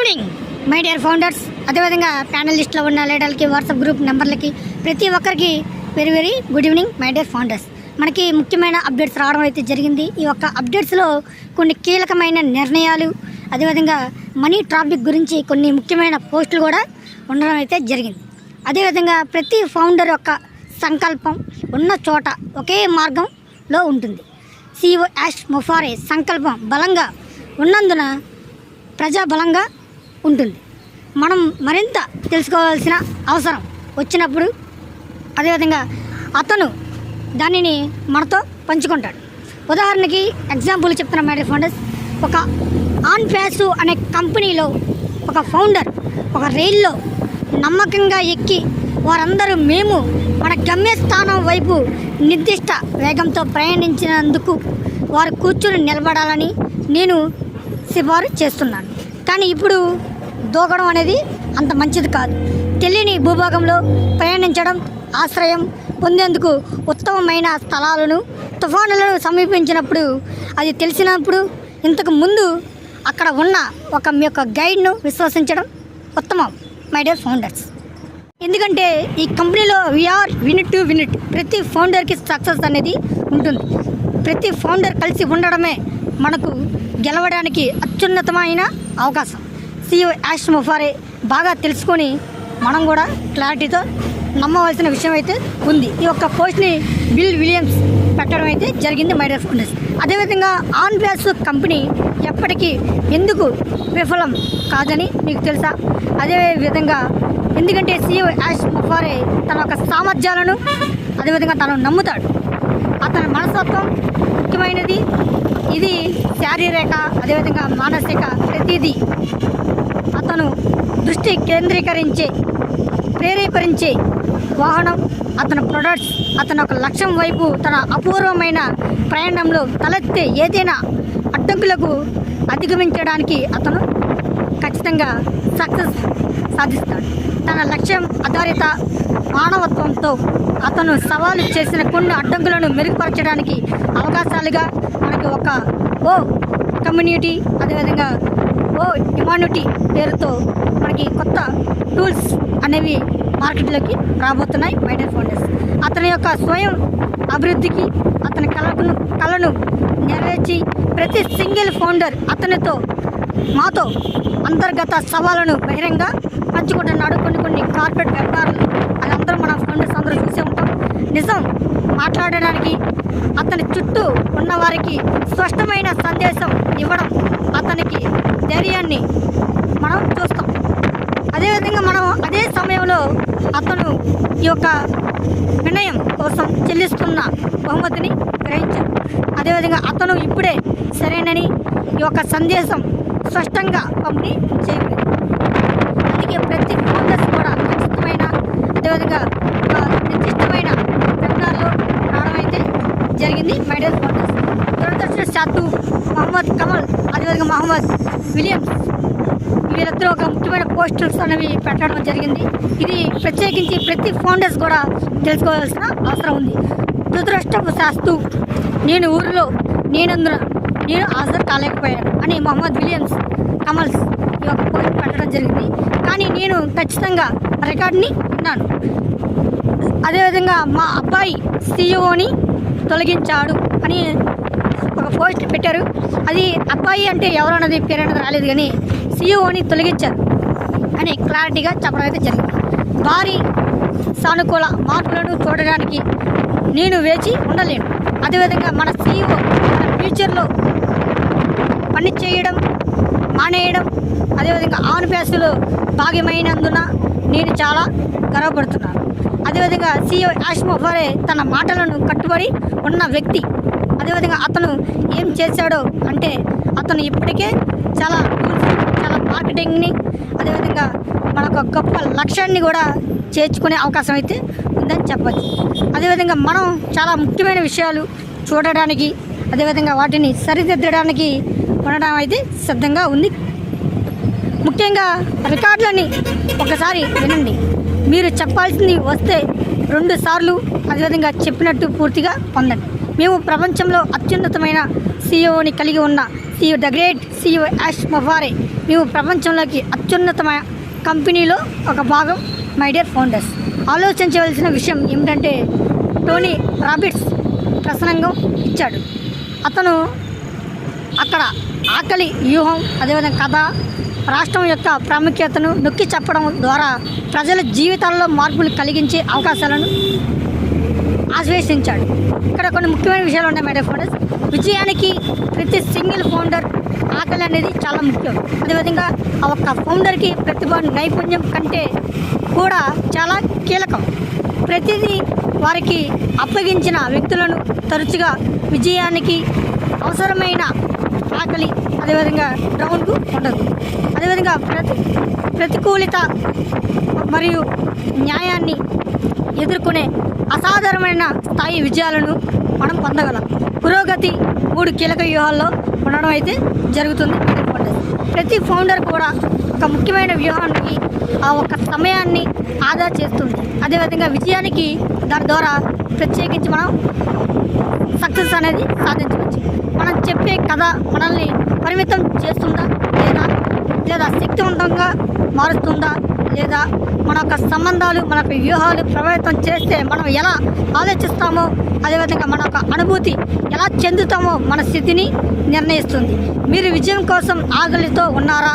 Evening my dear founders అదేవిధంగా ప్యానలిస్ట్లో ఉన్న లీడర్లకి WhatsApp group నెంబర్లకి ప్రతి ఒక్కరికి very very good evening my dear founders మనకి ముఖ్యమైన అప్డేట్స్ రావడం అయితే జరిగింది. ఈ యొక్క అప్డేట్స్లో కొన్ని కీలకమైన నిర్ణయాలు అదేవిధంగా మనీ ట్రాఫిక్ గురించి కొన్ని ముఖ్యమైన పోస్టులు కూడా ఉండడం అయితే జరిగింది. అదేవిధంగా ప్రతి ఫౌండర్ యొక్క సంకల్పం ఉన్న చోట ఒకే మార్గంలో ఉంటుంది. సిఇఓ యాష్ ముఫారే సంకల్పం బలంగా ఉన్నందున ప్రజా బలంగా ఉంటుంది. మనం మరింత తెలుసుకోవాల్సిన అవసరం వచ్చినప్పుడు. అదేవిధంగా అతను దానిని మనతో పంచుకుంటాడు. ఉదాహరణకి ఎగ్జాంపుల్ చెప్తున్నా మేడం ఫౌండర్స్ ఒక ఆన్ ప్యాసు అనే కంపెనీలో ఒక ఫౌండర్ ఒక రైల్లో నమ్మకంగా ఎక్కి వారందరూ మేము మన గమ్యస్థానం వైపు నిర్దిష్ట వేగంతో ప్రయాణించినందుకు వారు కూర్చుని నిలబడాలని నేను సిఫారు చేస్తున్నాను. కానీ ఇప్పుడు దూకడం అనేది అంత మంచిది కాదు. తెలియని భూభాగంలో ప్రయాణించడం ఆశ్రయం పొందేందుకు ఉత్తమమైన స్థలాలను తుఫానులను సమీపించినప్పుడు అది తెలిసినప్పుడు ఇంతకు ముందు అక్కడ ఉన్న ఒక మీ యొక్క గైడ్ను విశ్వసించడం ఉత్తమం మై డియర్ ఫౌండర్స్. ఎందుకంటే ఈ కంపెనీలో వీఆర్ వినిట్ టు వినిట్ ప్రతి ఫౌండర్కి సక్సెస్ అనేది ఉంటుంది. ప్రతి ఫౌండర్ కలిసి ఉండడమే మనకు గెలవడానికి అత్యున్నతమైన అవకాశం. సిఇఓ యాష్ ముఫారే బాగా తెలుసుకొని మనం కూడా క్లారిటీతో నమ్మవలసిన విషయం అయితే ఉంది. ఈ యొక్క పోస్ట్ని బిల్ విలియమ్స్ పెట్టడం అయితే జరిగింది మైడర్ ఫౌండర్స్ అదేవిధంగా ఆన్ బ్యాస్ కంపెనీ ఎప్పటికీ ఎందుకు విఫలం కాదని మీకు తెలుసా? అదే విధంగా ఎందుకంటే సీఈఓ యాష్ ముఫారే తన యొక్క సామర్థ్యాలను అదేవిధంగా తను నమ్ముతాడు. అతని మనస్తత్వం ముఖ్యమైనది ఇది శారీరక అదేవిధంగా మానసిక ప్రతిదీ. అతను దృష్టి కేంద్రీకరించే ప్రేరేపరించే వాహనం అతని ప్రొడక్ట్స్ అతని ఒక లక్ష్యం వైపు తన అపూర్వమైన ప్రయాణంలో తలెత్తే ఏదైనా అడ్డంకులకు అధిగమించడానికి అతను ఖచ్చితంగా సక్సెస్ సాధిస్తాడు. తన లక్ష్యం ఆధారిత మానవత్వంతో అతను సవాలు చేసిన కొన్ని అడ్డంకులను మెరుగుపరచడానికి అవకాశాలుగా మనకి ఒక ఓ కమ్యూనిటీ అదేవిధంగా ఓ హ్యుమానిటీ పేరుతో మనకి కొత్త టూల్స్ అనేవి మార్కెట్లోకి రాబోతున్నాయి మైడర్ ఫౌండర్స్. అతని యొక్క స్వయం అభివృద్ధికి అతని కళను కళను నెరవేర్చి ప్రతి సింగిల్ ఫౌండర్ అతనితో మాతో అంతర్గత సవాళ్ళను బహిరంగ పంచుకుంటున్నాడు కొన్ని కొన్ని కార్పొరేట్ వ్యాపారాలు అది అందరూ మన ఫ్రెండ్స్ అందరూ చూసే ఉంటాం. నిజం మాట్లాడడానికి అతని చుట్టూ ఉన్నవారికి స్పష్టమైన సందేశం ఇవ్వడం అతనికి ధైర్యాన్ని మనం చూస్తాం. అదేవిధంగా మనం అదే సమయంలో అతను ఈ యొక్క వినయం కోసం చెల్లిస్తున్న బహుమతిని గ్రహించాడు అదేవిధంగా అతను ఇప్పుడే సరేనని ఈ యొక్క సందేశం స్పష్టంగా పంపిణీ చేయలేదు అందుకే ప్రతి ఫౌండర్స్ కూడా ఖచ్చితమైన అదేవిధంగా ఒక నిర్దిష్టమైన వెబినార్లో రావడం అయితే జరిగింది మైడల్ ఫౌండర్స్ దురదృష్టవశాత్తు మహమ్మద్ కమల్ అదేవిధంగా మహమ్మద్ విలియమ్స్. వీరిద్దరూ ఒక ముఖ్యమైన పోస్టర్స్ అనేవి పెట్టడం జరిగింది. ఇది ప్రత్యేకించి ప్రతి ఫౌండర్స్ కూడా తెలుసుకోవాల్సిన అవసరం ఉంది. దురదృష్టవశాస్తు నేను ఊరిలో నేనందున నేను హాజరు కాలేకపోయాను అని మహమ్మద్ విలియమ్స్ కమల్స్ ఈ యొక్క పోస్ట్ పెట్టడం జరిగింది. కానీ నేను ఖచ్చితంగా రికార్డ్ని విన్నాను. అదేవిధంగా మా అబ్బాయి సీఈఓని తొలగించాడు అని పోస్ట్ పెట్టారు. అది అబ్బాయి అంటే ఎవరన్నది పేరన్నది రాలేదు కానీ సీఈఓని తొలగించారు. అని క్లారిటీగా చెప్పడం అయితే జరిగింది. భారీ సానుకూల మార్పులను చూడడానికి నేను వేచి ఉండలేను. అదేవిధంగా మన సీఈఓ మన ఫ్యూచర్లో పని చేయడం మానేయడం అదేవిధంగా ఆన్ ప్యాసులో భాగమైనందున నేను చాలా గర్వపడుతున్నాను. అదేవిధంగా సీఈఓ యాష్మోఫరే తన మాటలను కట్టుబడి ఉన్న వ్యక్తి అదేవిధంగా అతను ఏం చేశాడో అంటే అతను ఇప్పటికే చాలా చాలా మార్కెటింగ్ని అదేవిధంగా మనకు గొప్ప లక్ష్యాన్ని కూడా చేర్చుకునే అవకాశం అయితే ఉందని చెప్పచ్చు. అదేవిధంగా మనం చాలా ముఖ్యమైన విషయాలు చూడడానికి అదేవిధంగా వాటిని సరిదిద్దడానికి ఉండడం అయితే సిద్ధంగా ఉంది. ముఖ్యంగా రికార్డులని ఒకసారి వినండి. మీరు చెప్పాల్సింది వస్తే రెండు సార్లు అదేవిధంగా చెప్పినట్టు పూర్తిగా పొందండి. మేము ప్రపంచంలో అత్యున్నతమైన సీఈఓని కలిగి ఉన్న C E the great CEO Ash Mufareh మేము ప్రపంచంలోకి అత్యున్నతమైన కంపెనీలో ఒక భాగం మై డియర్ ఫౌండర్స్ ఆలోచించవలసిన విషయం ఏమిటంటే టోనీ రాబిట్స్ ప్రసంగం ఇచ్చాడు. అతను అక్కడ ఆకలి వ్యూహం అదేవిధంగా కథ రాష్ట్రం యొక్క ప్రాముఖ్యతను నొక్కి చెప్పడం ద్వారా ప్రజల జీవితాల్లో మార్పులు కలిగించే అవకాశాలను ఆశ్వేషించాడు ఇక్కడ కొన్ని ముఖ్యమైన విషయాలు ఉన్నాయి మేడం ఫౌండర్స్ విజయానికి ప్రతి సింగిల్ ఫౌండర్ ఆకలి అనేది చాలా ముఖ్యం. అదేవిధంగా ఆ ఒక్క ఫౌండర్కి ప్రతిభ నైపుణ్యం కంటే కూడా చాలా కీలకం. ప్రతిదీ వారికి అప్పగించిన వ్యక్తులను తరచుగా విజయానికి అవసరమైన ఆకలి. అదేవిధంగా డౌన్కు ఉండదు. అదేవిధంగా ప్రతి ప్రతికూలిత మరియు న్యాయాన్ని ఎదుర్కొనే అసాధారణమైన స్థాయి విజయాలను మనం పొందగలం. పురోగతి మూడు కీలక వ్యూహాల్లో ఉండడం అయితే జరుగుతుంది. ప్రతి ఫౌండర్ ప్రతి ఫౌండర్ కూడా ఒక ముఖ్యమైన వ్యూహానికి ఆ ఒక సమయాన్ని ఆదా చేస్తుంది. అదేవిధంగా విజయానికి దాని ద్వారా ప్రత్యేకించి మనం సక్సెస్ అనేది సాధించవచ్చు. మనం చెప్పే కథ మనల్ని పరిమితం చేస్తుందా లేదా? లేదా శక్తివంతంగా మారుస్తుందా లేదా? మన యొక్క సంబంధాలు మన యొక్క వ్యూహాలు ప్రభావితం చేస్తే మనం ఎలా ఆలోచిస్తామో అదేవిధంగా మన యొక్క అనుభూతి ఎలా చెందుతామో మన స్థితిని నిర్ణయిస్తుంది. మీరు విజయం కోసం ఆకలితో ఉన్నారా?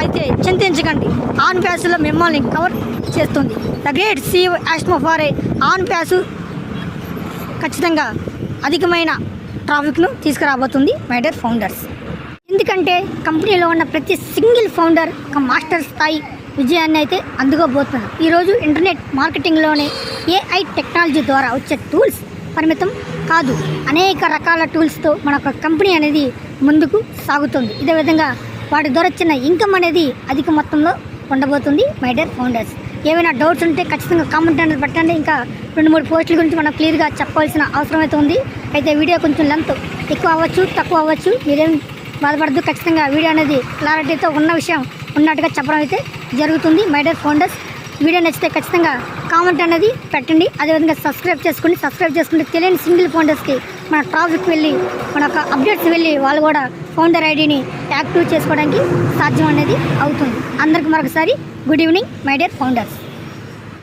అయితే చింతించకండి. ఆన్ ప్యాసులో మిమ్మల్ని కవర్ చేస్తుంది. The great CEO Ash Mufareh Onpassive. ఖచ్చితంగా అధికమైన ట్రాఫిక్ను తీసుకురాబోతుంది మైడర్ ఫౌండర్స్. ఎందుకంటే కంపెనీలో ఉన్న ప్రతి సింగిల్ ఫౌండర్ ఒక మాస్టర్ స్థాయి విజయాన్ని అయితే అందుకోబోతున్నారు. ఈరోజు ఇంటర్నెట్ మార్కెటింగ్లోనే ఏఐ టెక్నాలజీ ద్వారా వచ్చే టూల్స్ పరిమితం కాదు. అనేక రకాల టూల్స్తో మన ఒక కంపెనీ అనేది ముందుకు సాగుతుంది. ఇదే విధంగా వాటి ద్వారా వచ్చిన ఇన్కమ్ అనేది అధిక మొత్తంలో ఉండబోతుంది మైడర్ ఫౌండర్స్. ఏమైనా డౌట్స్ ఉంటే ఖచ్చితంగా కామెంట్ అనేది పెట్టండి. ఇంకా రెండు మూడు పోస్టుల గురించి మనం క్లియర్గా చెప్పాల్సిన అవసరం అయితే ఉంది. అయితే వీడియో కొంచెం లెంత్ ఎక్కువ అవ్వచ్చు తక్కువ అవ్వచ్చు. మీరేం బాధపడద్దు. ఖచ్చితంగా వీడియో అనేది క్లారిటీతో ఉన్న విషయం ఉన్నట్టుగా చెప్పడం అయితే జరుగుతుంది. మైడర్ ఫౌండర్స్ వీడియో నచ్చితే ఖచ్చితంగా కామెంట్ అనేది పెట్టండి. అదేవిధంగా సబ్స్క్రైబ్ చేసుకోండి. సబ్స్క్రైబ్ చేసుకుంటే తెలియని సింగిల్ ఫౌండర్స్కి మన ట్రాఫిక్ వెళ్ళి మన యొక్క అప్డేట్స్ వెళ్ళి వాళ్ళు కూడా ఫౌండర్ ఐడిని యాక్టివ్ చేసుకోవడానికి సాధ్యం అనేది అవుతుంది. అందరికి మరొకసారి good evening my dear founders